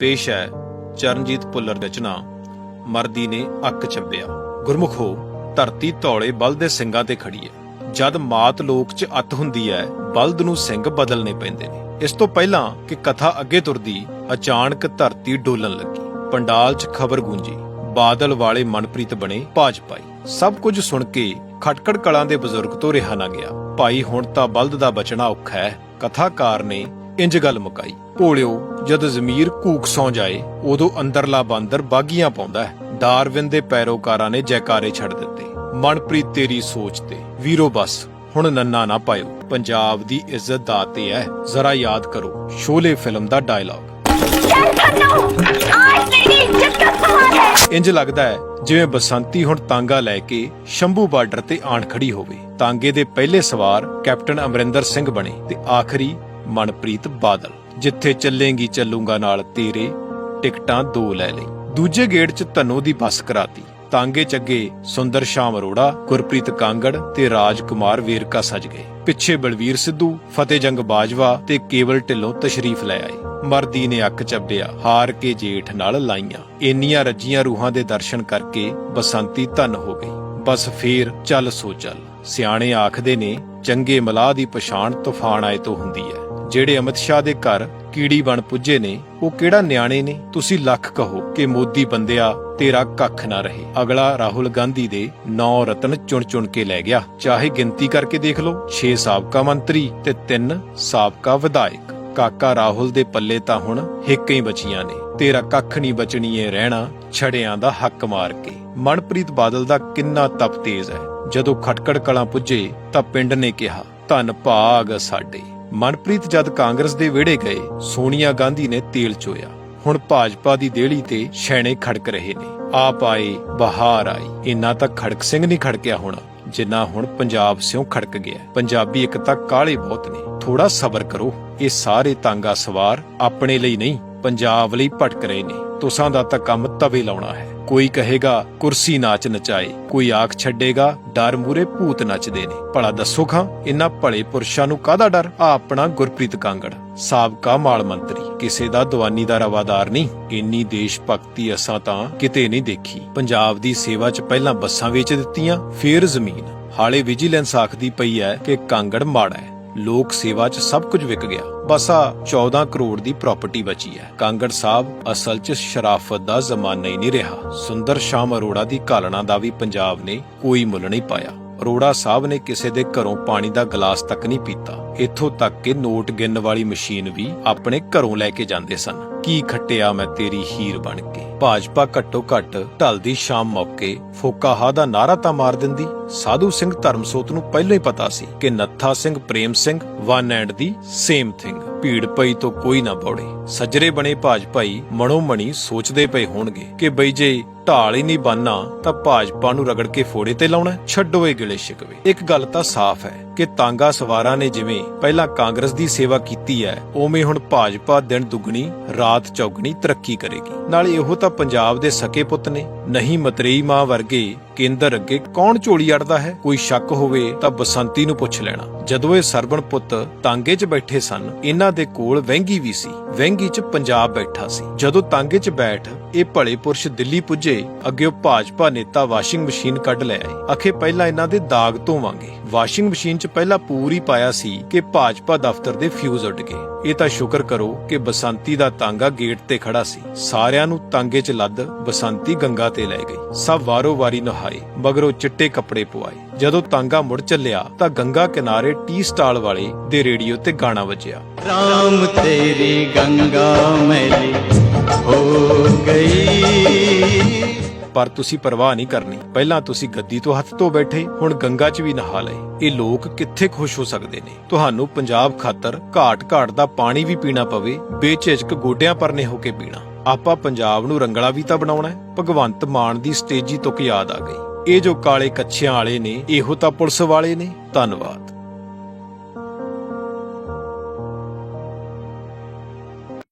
ਪੇਸ਼ ਹੈ ਚਰਨਜੀਤ ਭੁੱਲਰ ਰਚਨਾ ਮਰਦੀ ਨੇ ਅੱਕ ਚੱਬਿਆ। ਗੁਰਮੁਖੋ ਧਰਤੀ ਧੌਲੇ ਬਲਦ ਦੇ ਸਿੰਘਾਂ ਤੇ ਖੜੀ ਹੈ। ਜਦ ਮਾਤ ਲੋਕ 'ਚ ਅੱਤ ਹੁੰਦੀ ਹੈ, ਬਲਦ ਨੂੰ ਸਿੰਘ ਬਦਲਨੇ ਪੈਂਦੇ ਨੇ। ਇਸ ਤੋਂ ਪਹਿਲਾਂ ਕਿ ਕਥਾ ਅੱਗੇ ਤੁਰਦੀ, ਅਚਾਨਕ ਧਰਤੀ ਡੋਲਣ ਲੱਗੀ। ਪੰਡਾਲ 'ਚ ਖਬਰ ਗੂੰਜੀ। ਬਾਦਲ ਵਾਲੇ ਮਨਪ੍ਰੀਤ ਬਣੇ ਭਾਜਪਾਈ ਸਭ ਕੁਝ ਸੁਣ ਕੇ ਖਟਕੜ ਕਲਾਂ ਦੇ ਬਜ਼ੁਰਗ ਤੋਂ ਰਿਹਾ ਨਾ ਗਿਆ। ਭਾਈ ਹੁਣ ਤਾਂ ਬਲਦ ਦਾ ਬਚਣਾ ਔਖਾ ਹੈ। ਕਥਾਕਾਰ ਨੇ ਇੰਜ ਗੱਲ ਮੁਕਾਈ। ਭੋਲਿਓ ਜਦ ਜ਼ਮੀਰ ਕੂਕ ਸੌ ਜਾਏ ਉਦੋਂ ਅੰਦਰਲਾ ਬਾਂਦਰ ਬਾਗੀਆਂ ਪਾਉਂਦਾ ਹੈ। ਡਾਰਵਿਨ ਦੇ ਪੈਰੋਕਾਰਾਂ ਨੇ ਜੈਕਾਰੇ ਛੱਡ ਦਿੱਤੇ। ਮਨਪ੍ਰੀਤ ਤੇਰੀ ਸੋਚ ਤੇ। ਵੀਰੋ ਬਸ ਹੁਣ ਨੰਨਾ ਨਾ ਪਾਇਓ। ਪੰਜਾਬ ਦੀ ਇੱਜ਼ਤ ਦਾ ਤੇ ਜ਼ਰਾ ਯਾਦ ਕਰੋ ਸ਼ੋਲੇ ਫਿਲਮ ਦਾ ਡਾਇਲੌਗ। ਇੰਜ ਲੱਗਦਾ ਹੈ ਜਿਵੇਂ ਬਸੰਤੀ ਹੁਣ ਤਾਂਗਾ ਲੈ ਕੇ ਸ਼ੰਭੂ ਬਾਰਡਰ ਤੇ ਆਣ ਖੜੀ ਹੋਵੇ। ਤਾਂਗੇ ਦੇ ਪਹਿਲੇ ਸਵਾਰ ਕੈਪਟਨ ਅਮਰਿੰਦਰ ਸਿੰਘ ਬਣੇ ਤੇ ਆਖਰੀ ਮਨਪ੍ਰੀਤ ਬਾਦਲ, ਜਿੱਥੇ ਚੱਲੇਗੀ ਚੱਲੂਗਾ ਨਾਲ ਤੇਰੇ ਟਿਕਟਾਂ ਦੋ ਲੈ ਲਈ। ਦੂਜੇ ਗੇੜ 'ਚ ਧਨੋ ਦੀ ਬੱਸ ਕਰਾਤੀ। ਤਾਂਗੇ ਚੱਗੇ ਸੁੰਦਰ ਸ਼ਾਮ ਅਰੋੜਾ, ਗੁਰਪ੍ਰੀਤ ਕਾਂਗੜ ਤੇ ਰਾਜ ਕੁਮਾਰ ਵੇਰਕਾ ਸਜ ਗਏ। ਪਿੱਛੇ ਬਲਵੀਰ ਸਿੱਧੂ, ਫਤਿਹ ਜੰਗ ਬਾਜਵਾ ਤੇ ਕੇਵਲ ਢਿੱਲੋਂ ਤਸ਼ਰੀਫ ਲੈ ਆਏ। ਮਰਦੀ ਨੇ ਅੱਖ ਚੱਬਿਆ, ਹਾਰ ਕੇ ਜੇਠ ਨਾਲ ਲਾਈਆਂ। ਇੰਨੀਆਂ ਰੱਜੀਆਂ ਰੂਹਾਂ ਦੇ ਦਰਸ਼ਨ ਕਰਕੇ ਬਸੰਤੀ ਧਨ ਹੋ ਗਈ। ਬਸ ਫੇਰ ਚੱਲ ਸੋ ਚੱਲ। ਸਿਆਣੇ ਆਖਦੇ ਨੇ, ਚੰਗੇ ਮਲਾਹ ਦੀ ਪਛਾਣ ਤੂਫਾਨ ਆਏ ਤੋਂ ਹੁੰਦੀ ਹੈ ਜਿਹੜੇ ਅਮਿਤ ਸ਼ਾਹ ਦੇ ਘਰ ਕੀੜੀ ਬਣ ਪੁੱਜੇ ਨੇ, ਉਹ ਕਿਹੜਾ ਨਿਆਣੇ ਨੇ? ਤੁਸੀਂ ਲੱਖ ਕਹੋ ਕਿ ਮੋਦੀ ਬੰਦਿਆ, ਤੇਰਾ ਕੱਖ ਨਾ ਰਹੇ। ਅਗਲਾ ਰਾਹੁਲ ਗਾਂਧੀ ਦੇ ਨੌ ਰਤਨ ਚੁਣ ਚੁਣ ਕੇ ਲੈ ਗਿਆ। ਚਾਹੇ ਗਿਣਤੀ ਕਰਕੇ ਦੇਖ ਲਓ 6 ਸਾਬਕਾ ਮੰਤਰੀ ਤੇ 3 ਸਾਬਕਾ ਵਿਧਾਇਕ। ਕਾਕਾ ਰਾਹੁਲ ਦੇ ਪੱਲੇ ਤਾਂ ਹੁਣ ਹਿੱਕਾਂ ਹੀ ਬਚੀਆਂ ਨੇ। ਤੇਰਾ ਕੱਖ ਨਹੀਂ ਬਚਣੀ ਏ ਰਹਿਣਾ, ਛੜਿਆਂ ਦਾ ਹੱਕ ਮਾਰ ਕੇ। ਮਨਪ੍ਰੀਤ ਬਾਦਲ ਦਾ ਕਿੰਨਾ ਤਪ ਤੇਜ਼ ਹੈ। ਜਦੋਂ ਖਟਕੜ ਕਲਾਂ ਪੁੱਜੇ, ਤਾਂ ਪਿੰਡ ਨੇ ਕਿਹਾ, ਧੰਨ ਭਾਗ ਸਾਡੇ। ਮਨਪ੍ਰੀਤ ਜਦ ਕਾਂਗਰਸ ਦੇ ਵਿਹੜੇ ਗਏ, ਸੋਨੀਆ ਗਾਂਧੀ ਨੇ ਤੇਲ ਚੋਇਆ। ਹੁਣ ਭਾਜਪਾ ਦੀ ਦੇਹਲੀ ਤੇ ਛੈਣੇ ਖੜਕ ਰਹੇ ਨੇ। ਆਪ ਆਏ, ਬਹਾਰ ਆਈ ਇੰਨਾ ਤਾਂ ਖੜਕ ਸਿੰਘ ਨਹੀਂ ਖੜਕਿਆ ਹੋਣਾ ਜਿੰਨਾ ਹੁਣ ਪੰਜਾਬ ਸਿਓ ਖੜਕ ਗਿਆ ਪੰਜਾਬੀ ਇੱਕ ਤਾਂ ਕਾਲੇ ਬਹੁਤ ਨੇ। ਥੋੜਾ ਸਬਰ ਕਰੋ। ਇਹ ਸਾਰੇ ਤਾਂਗਾ ਸਵਾਰ ਆਪਣੇ ਲਈ ਨਹੀਂ, ਪੰਜਾਬ ਲਈ ਭਟਕ ਰਹੇ ਨੇ। ਤੁਸਾਂ ਦਾ ਤਾਂ ਕੰਮ ਤਵੇ ਲਾਉਣਾ ਹੈ। ਕੋਈ ਕਹੇਗਾ, ਕੁਰਸੀ ਨਾਚ ਨਚਾਏ। ਕੋਈ ਆਖ ਛੱਡੇਗਾ, ਡਰ ਮੂਰੇ ਭੂਤ ਨੱਚਦੇ ਨੇ। ਭਲਾ ਦੱਸੋ ਖਾਂ, ਇਨ੍ਹਾਂ ਭਲੇ ਪੁਰਸ਼ਾਂ ਨੂੰ ਕਾਹਦਾ ਡਰ? ਆ ਆਪਣਾ ਗੁਰਪ੍ਰੀਤ ਕਾਂਗੜ, ਸਾਬਕਾ ਮਾਲ ਮੰਤਰੀ। ਕਿਸੇ ਦਾ ਦਵਾਨੀ ਦਾ ਰਵਾਦਾਰ ਨਹੀਂ। ਇੰਨੀ ਦੇਸ਼ ਭਗਤੀ ਅਸਾਂ ਤਾਂ ਕਿਤੇ ਨਹੀਂ ਦੇਖੀ। ਪੰਜਾਬ ਦੀ ਸੇਵਾ 'ਚ ਪਹਿਲਾਂ ਬੱਸਾਂ ਵੇਚ ਦਿੱਤੀਆਂ, ਫੇਰ ਜ਼ਮੀਨ। ਹਾਲੇ ਵਿਜੀਲੈਂਸ ਆਖਦੀ ਪਈ ਹੈ ਕਿ ਕਾਂਗੜ ਮਾੜਾ ਹੈ। ਲੋਕ ਸੇਵਾ 'ਚ ਸਭ ਕੁਝ ਵਿਕ ਗਿਆ। ਬਸ ਆ 14 ਕਰੋੜ ਦੀ ਪ੍ਰਾਪਰਟੀ ਬਚੀ ਹੈ। ਕਾਂਗੜ ਸਾਹਿਬ ਅਸਲ 'ਚ ਸ਼ਰਾਫਤ ਦਾ ਜ਼ਮਾਨਾ ਹੀ ਨਹੀਂ ਰਿਹਾ। ਸੁੰਦਰ ਸ਼ਾਮ ਅਰੋੜਾ ਦੀ ਕਾਲਣਾ ਦਾ ਵੀ ਪੰਜਾਬ ਨੇ ਕੋਈ ਮੁੱਲ ਨਹੀਂ ਪਾਇਆ। ਅਰੋੜਾ ਸਾਹਿਬ ਨੇ ਕਿਸੇ ਦੇ ਘਰੋਂ ਪਾਣੀ ਦਾ ਗਲਾਸ ਤੱਕ ਨਹੀਂ ਪੀਤਾ। ਇੱਥੋਂ ਤੱਕ ਕਿ ਨੋਟ ਗਿਣਨ ਵਾਲੀ ਮਸ਼ੀਨ ਵੀ ਆਪਣੇ ਘਰੋਂ ਲੈ ਕੇ ਜਾਂਦੇ ਸਨ। ਕੀ ਖੱਟਿਆ ਮੈਂ ਤੇਰੀ ਹੀਰ ਬਣ ਕੇ। ਭਾਜਪਾ ਘੱਟੋ ਘੱਟ ਢਲਦੀ ਸ਼ਾਮ ਮੌਕੇ ਫੋਕਾ ਦਾ ਨਾਰਾ ਤਾਂ ਮਾਰ ਦਿੰਦੀ। ਸਾਧੂ ਸਿੰਘ ਧਰਮਸੋਤ ਨੂੰ ਪਹਿਲਾਂ ਹੀ ਪਤਾ ਸੀ ਕਿ Natha Singh, Prem Singh, one and the same thing. ਭੀੜ ਪਈ ਤੋਂ ਕੋਈ ਨਾ ਬੌੜੇ। ਸੱਜਰੇ ਬਣੇ ਭਾਜਪਾਈ ਮਣੋ ਮਣੀ ਸੋਚਦੇ ਪਏ ਹੋਣਗੇ ਕਿ ਬਈ ਜੇ ਢਾਲ ਹੀ ਨਹੀਂ ਬੰਨਾ ਤਾਂ ਭਾਜਪਾ ਨੂੰ ਰਗੜ ਕੇ ਫੋੜੇ ਤੇ ਲਾਉਣਾ, ਛੱਡੋ ਇਹ ਗਿਲੇ ਸ਼ਿਕਵੇ। ਇੱਕ ਗੱਲ ਤਾਂ ਸਾਫ਼ ਹੈ ਕਿ ਤਾਂਗਾ ਸਵਾਰਾਂ ਨੇ ਜਿਵੇਂ ਪਹਿਲਾਂ ਕਾਂਗਰਸ ਦੀ ਸੇਵਾ ਕੀਤੀ ਹੈ, ਉਵੇਂ ਹੁਣ ਭਾਜਪਾ ਦਿਨ ਦੁੱਗਣੀ, ਰਾਤ ਚੌਗਣੀ ਤਰੱਕੀ ਕਰੇਗੀ। ਨਾਲੇ ਇਹੋ ਤਾਂ ਪੰਜਾਬ ਦੇ ਸਕੇ ਪੁੱਤ ਨੇ, ਨਹੀਂ ਮਤਰੇਈ ਮਾਂ ਵਰਗੇ ਕੇਂਦਰ ਅੱਗੇ ਕੌਣ ਝੋਲੀ ਅੜਦਾ ਹੈ? ਕੋਈ ਸ਼ੱਕ ਹੋਵੇ ਤਾਂ ਬਸੰਤੀ ਨੂੰ ਪੁੱਛ ਲੈਣਾ। ਜਦੋਂ ਇਹ ਸਰਬਣ ਪੁੱਤ ਤਾਂਗੇ 'ਚ ਬੈਠੇ ਸਨ, ਇਹਨਾਂ ਦੇ ਕੋਲ ਵਹਿੰਗੀ ਵੀ ਸੀ। ਵਹਿੰਗੀ 'ਚ ਪੰਜਾਬ ਬੈਠਾ ਸੀ। ਜਦੋਂ ਤਾਂਗੇ 'ਚ ਬੈਠ ਇਹ ਭਲੇ ਪੁਰਸ਼ ਦਿੱਲੀ ਪੁੱਜੇ ਅੱਗੇ ਉਹ ਭਾਜਪਾ ਨੇਤਾ ਵਾਸ਼ਿੰਗ ਮਸ਼ੀਨ ਕੱਢ ਲੈ ਆਏ। ਅਖੇ ਪਹਿਲਾਂ ਇਹਨਾਂ ਦੇ ਦਾਗ ਧੋਵਾਂਗੇ। ਵਾਸ਼ਿੰਗ ਮਸ਼ੀਨ 'ਚ ਪਹਿਲਾਂ ਪੂਰੀ ਪਾਇਆ ਸੀ ਕਿ ਭਾਜਪਾ ਦਫ਼ਤਰ ਦੇ ਫਿਊਜ਼ ਉੱਡ ਗਏ। ਇਹ ਤਾਂ ਸ਼ੁਕਰ ਕਰੋ ਕਿ ਬਸੰਤੀ ਦਾ ਤਾਂਗਾ ਗੇਟ ਤੇ ਖੜਾ ਸੀ। ਸਾਰਿਆਂ ਨੂੰ ਤਾਂਗੇ 'ਚ ਲੱਦ ਬਸੰਤੀ ਗੰਗਾ ਤੇ ਲੈ ਗਈ। ਸਭ ਵਾਰੋ-ਵਾਰੀ ਨਹਾਏ, ਮਗਰੋਂ ਚਿੱਟੇ ਕੱਪੜੇ ਪਵਾਏ ਜਦੋਂ ਤਾਂਗਾ ਮੁੜ ਚੱਲਿਆ ਤਾਂ ਗੰਗਾ ਕਿਨਾਰੇ ਟੀ ਸਟਾਲ ਵਾਲੇ ਦੇ ਰੇਡੀਓ ਤੇ ਗਾਣਾ ਵਜਿਆ। ਰਾਮ ਤੇਰੀ ਗੰਗਾ ਮੈਲੀ ਹੋ ਗਈ। ਪਰ ਤੁਸੀਂ ਪਰਵਾਹ ਨਹੀਂ ਕਰਨੀ। ਪਹਿਲਾਂ ਤੁਸੀਂ ਗੱਦੀ ਤੋਂ ਹੱਥ ਧੋ ਬੈਠੇ, ਹੁਣ ਗੰਗਾ 'ਚ ਵੀ ਨਹਾ ਲਏ। ਇਹ ਲੋਕ ਕਿੱਥੇ ਖੁਸ਼ ਹੋ ਸਕਦੇ ਨੇ? ਤੁਹਾਨੂੰ ਪੰਜਾਬ ਖਾਤਰ ਘਾਟ-ਘਾਟ ਦਾ ਪਾਣੀ ਵੀ ਪੀਣਾ ਪਵੇ, ਬੇਝਿਜਕ ਗੋਡਿਆਂ ਪਰਨੇ ਹੋ ਕੇ ਪੀਣਾ। ਆਪਾਂ ਪੰਜਾਬ ਨੂੰ ਰੰਗਲਾ ਵੀ ਤਾਂ ਬਣਾਉਣਾ ਹੈ। ਭਗਵੰਤ ਮਾਨ ਦੀ ਸਟੇਜੀ ਤੋਂ ਯਾਦ ਆ ਗਈ। ਇਹ ਜੋ ਕਾਲੇ ਕੱਛਿਆਂ ਵਾਲੇ ਨੇ, ਇਹੋ ਤਾਂ ਪੁਲਿਸ ਵਾਲੇ ਨੇ। ਧੰਨਵਾਦ।